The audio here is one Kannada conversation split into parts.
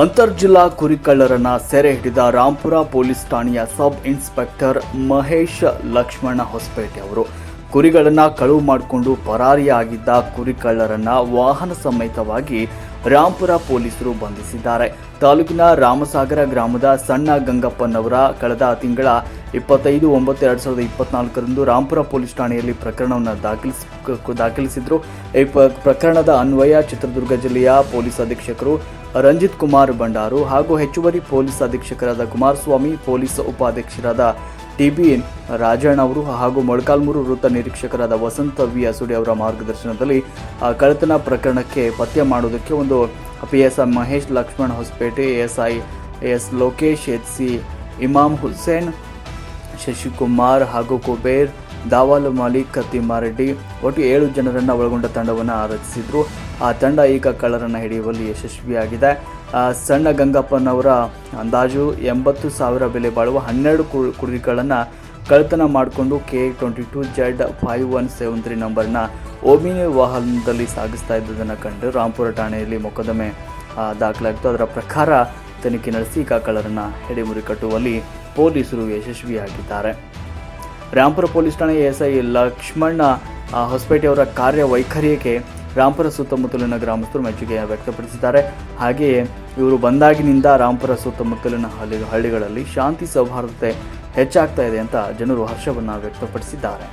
ಅಂತರ್ಜಿಲ್ಲಾ ಕುರಿಕಳ್ಳರನ್ನ ಸೆರೆ ಹಿಡಿದ ರಾಂಪುರ ಪೊಲೀಸ್ ಠಾಣೆಯ ಸಬ್ ಇನ್ಸ್ಪೆಕ್ಟರ್ ಮಹೇಶ್ ಲಕ್ಷ್ಮಣ ಹೊಸಪೇಟೆ ಅವರು. ಕುರಿಗಳನ್ನ ಕಳುವು ಮಾಡಿಕೊಂಡು ಪರಾರಿಯಾಗಿದ್ದ ಕುರಿಕಳ್ಳರನ್ನ ವಾಹನ ಸಮೇತವಾಗಿ ರಾಂಪುರ ಪೊಲೀಸರು ಬಂಧಿಸಿದ್ದಾರೆ. ತಾಲೂಕಿನ ರಾಮಸಾಗರ ಗ್ರಾಮದ ಸಣ್ಣ ಗಂಗಪ್ಪನವರ ಕಳೆದ ತಿಂಗಳ ಇಪ್ಪತ್ತೈದು ಒಂಬತ್ತು ಎರಡು ಸಾವಿರದ ಇಪ್ಪತ್ನಾಲ್ಕರಂದು ರಾಂಪುರ ಪೊಲೀಸ್ ಠಾಣೆಯಲ್ಲಿ ಪ್ರಕರಣವನ್ನು ದಾಖಲಿಸ್ ದಾಖಲಿಸಿದ್ರು. ಈ ಪ್ರಕರಣದ ಅನ್ವಯ ಚಿತ್ರದುರ್ಗ ಜಿಲ್ಲೆಯ ಪೊಲೀಸ್ ಅಧೀಕ್ಷಕರು ರಂಜಿತ್ ಕುಮಾರ್ ಭಂಡಾರು ಹಾಗೂ ಹೆಚ್ಚುವರಿ ಪೊಲೀಸ್ ಅಧೀಕ್ಷಕರಾದ ಕುಮಾರಸ್ವಾಮಿ, ಪೊಲೀಸ್ ಉಪಾಧ್ಯಕ್ಷರಾದ ಟಿಬಿ ರಾಜಣ್ಣ ಅವರು ಹಾಗೂ ಮೊಳಕಾಲ್ಮೂರು ವೃತ್ತ ನಿರೀಕ್ಷಕರಾದ ವಸಂತ ವಿ ಅಸುಡಿ ಅವರ ಮಾರ್ಗದರ್ಶನದಲ್ಲಿ ಆ, ಕಳ್ಳತನ ಪ್ರಕರಣಕ್ಕೆ ಪತ್ತೆ ಮಾಡುವುದಕ್ಕೆ ಒಂದು P S Mahesh Lakshman Hosapete S I S Lokesh H C Imam Hussain Shashikumar ಹಾಗೂ ಕುಬೇರ್ ದಾವಾಲು ಮಾಲಿಕ್ ತಿಮ್ಮಾರೆಡ್ಡಿ ಒಟ್ಟು ಏಳು ಜನರನ್ನು ಒಳಗೊಂಡ ತಂಡವನ್ನು ರಚಿಸಿದ್ರು ಆ ತಂಡ ಈಗ ಕಳ್ಳರನ್ನು ಹಿಡಿಯುವಲ್ಲಿ ಯಶಸ್ವಿಯಾಗಿದೆ. ಸಣ್ಣ ಗಂಗಪ್ಪನವರ ಅಂದಾಜು ಎಂಬತ್ತು ಸಾವಿರ ಬೆಲೆ ಬಾಳುವ ಹನ್ನೆರಡು ಕು- ಕುರಿಗಳನ್ನು ಕಳ್ಳತನ ಮಾಡಿಕೊಂಡು K twenty two Z five one seven three ನಂಬರ್ನ ಓಮಿನಿ ವಾಹನದಲ್ಲಿ ಸಾಗಿಸ್ತಾ ಇದ್ದುದನ್ನು ಕಂಡು ರಾಂಪುರ ಠಾಣೆಯಲ್ಲಿ ಮೊಕದ್ದಮೆ ದಾಖಲಾಗಿತ್ತು. ಅದರ ಪ್ರಕಾರ ತನಿಖೆ ನಡೆಸಿ ಕಾಕಳರನ್ನು ಹೆಡೆಮುರಿ ಕಟ್ಟುವಲ್ಲಿ ಪೊಲೀಸರು ಯಶಸ್ವಿಯಾಗಿದ್ದಾರೆ. ರಾಂಪುರ ಪೊಲೀಸ್ ಠಾಣೆ ಎಸ್ಐ ಲಕ್ಷ್ಮಣ್ಣ ಹೊಸಪೇಟೆಯವರ ಕಾರ್ಯವೈಖರಿಗೆ ರಾಂಪುರ ಸುತ್ತಮುತ್ತಲಿನ ಗ್ರಾಮಸ್ಥರು ಮೆಚ್ಚುಗೆ ವ್ಯಕ್ತಪಡಿಸಿದ್ದಾರೆ. ಹಾಗೆಯೇ ಇವರು ಬಂದಾಗಿನಿಂದ ರಾಂಪುರ ಸುತ್ತಮುತ್ತಲಿನ ಹಳ್ಳಿ ಹಳ್ಳಿಗಳಲ್ಲಿ ಶಾಂತಿ ಸೌಹಾರ್ದತೆ ಹೆಚ್ಚಾಗ್ತಾ ಇದೆ ಅಂತ ಜನರು ಹರ್ಷವನ್ನು ವ್ಯಕ್ತಪಡಿಸಿದ್ದಾರೆ.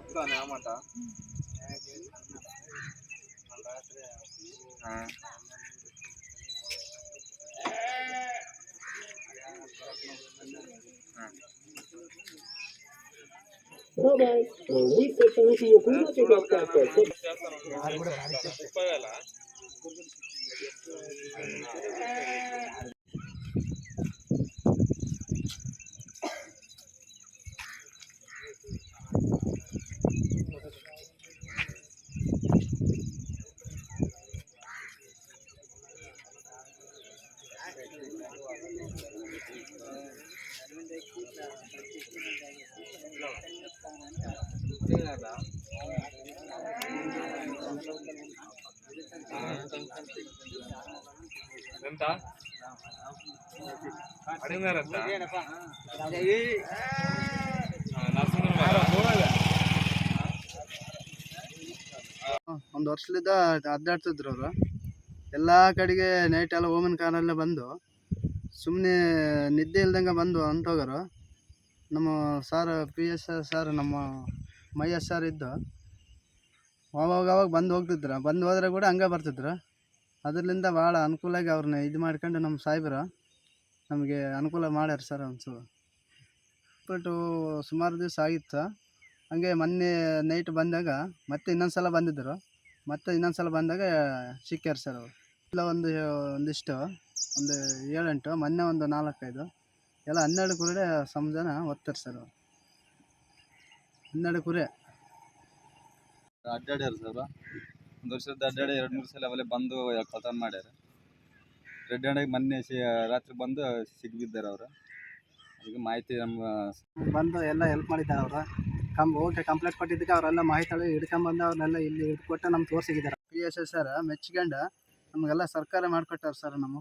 చెప్తాను ఏమాట Promote technology ఎంత అడిగినారంత ಒಂದು ವರ್ಷದಿಂದ ಅಡ್ಡಾಡ್ತಿದ್ರು ಅವರು ಎಲ್ಲ ಕಡೆಗೆ ನೈಟ್ ಎಲ್ಲ ಓಮನ್ ಕಾರಲ್ಲೇ ಬಂದು ಸುಮ್ಮನೆ ನಿದ್ದೆ ಇಲ್ದಂಗೆ ಬಂದು ಹೊಂಟೋಗರು ನಮ್ಮ ಸರ್ ಪಿ ಎಸ್ ಸರ್, ನಮ್ಮ ಮೈಯಸ್ ಸರ್ ಇದ್ದು. ಅವಾಗ ಅವಾಗ ಬಂದು ಹೋಗ್ತಿದ್ರು. ಬಂದು ಹೋದ್ರೆ ಕೂಡ ಹಂಗೆ ಬರ್ತಿದ್ರು. ಅದರಿಂದ ಭಾಳ ಅನುಕೂಲಾಗಿ ಅವ್ರನ್ನ ಇದು ಮಾಡ್ಕೊಂಡು ನಮ್ಮ ಸಾಹೇಬರು ನಮಗೆ ಅನುಕೂಲ ಮಾಡ್ಯಾರ ಸರ್ ಅನ್ಸು ಬಟ್ಟು ಸುಮಾರು ದಿವಸ ಆಗಿತ್ತು. ಹಂಗೆ ಮೊನ್ನೆ ನೈಟ್ ಬಂದಾಗ ಮತ್ತೆ ಇನ್ನೊಂದು ಸಲ ಬಂದಿದ್ದರು ಮತ್ತೆ ಇನ್ನೊಂದು ಸಲ ಬಂದಾಗ ಸಿಕ್ಕ್ಯಾರ ಸರ್ ಅವರು. ಇಲ್ಲ, ಒಂದು, ಒಂದಿಷ್ಟು, ಒಂದು ಏಳೆಂಟು, ಮೊನ್ನೆ ಒಂದು ನಾಲ್ಕೈದು. ಎಲ್ಲ ಹನ್ನೆರಡು ಕುರಿ ಸಂಜಾನ ಒತ್ತಾರೆ ಸರ್ ಅವರು. ಹನ್ನೆರಡು ಕುರಿ. ಅಡ್ಡಾಡ್ಯಾರ ಸರ್ ಒಂದು ವರ್ಷದ ಅಡ್ಡಾಡಿ ಎರಡು ಮೂರು ಸಲ ಅವಲೇ ಬಂದು ಕಳ್ತನ ಮಾಡ್ಯಾರ. ರೆಡ್ ಹ್ಯಾಂಡಾಗಿ ಮೊನ್ನೆ ರಾತ್ರಿ ಬಂದು ಸಿಗ್ಬಿದ್ದಾರೆ ಅವರು. ಅದಕ್ಕೆ ಮಾಹಿತಿ ನಮ್ಮ ಬಂದು ಎಲ್ಲ ಹೆಲ್ಪ್ ಮಾಡಿದ್ದಾರೆ ಅವರು. ಕಂ ಓಕೆ ಕಂಪ್ಲೇಂಟ್ ಕೊಟ್ಟಿದ್ದಕ್ಕೆ ಅವರೆಲ್ಲ ಮಾಹಿತಿ ಹಿಡ್ಕೊಂಬಂದು ಅವ್ರನ್ನೆಲ್ಲ ಇಲ್ಲಿ ಇಟ್ಕೊಟ್ಟು ನಮ್ಮ ತೋರಿಸಿದ್ದಾರೆ. ಪಿ ಎಸ್ ಎಸ್ ಸರ್ ಮೆಚ್ಕೊಂಡು ನಮಗೆಲ್ಲ ಸರ್ಕಾರ ಮಾಡಿಕೊಟ್ಟಾರ ಸರ್ ನಮ್ಮ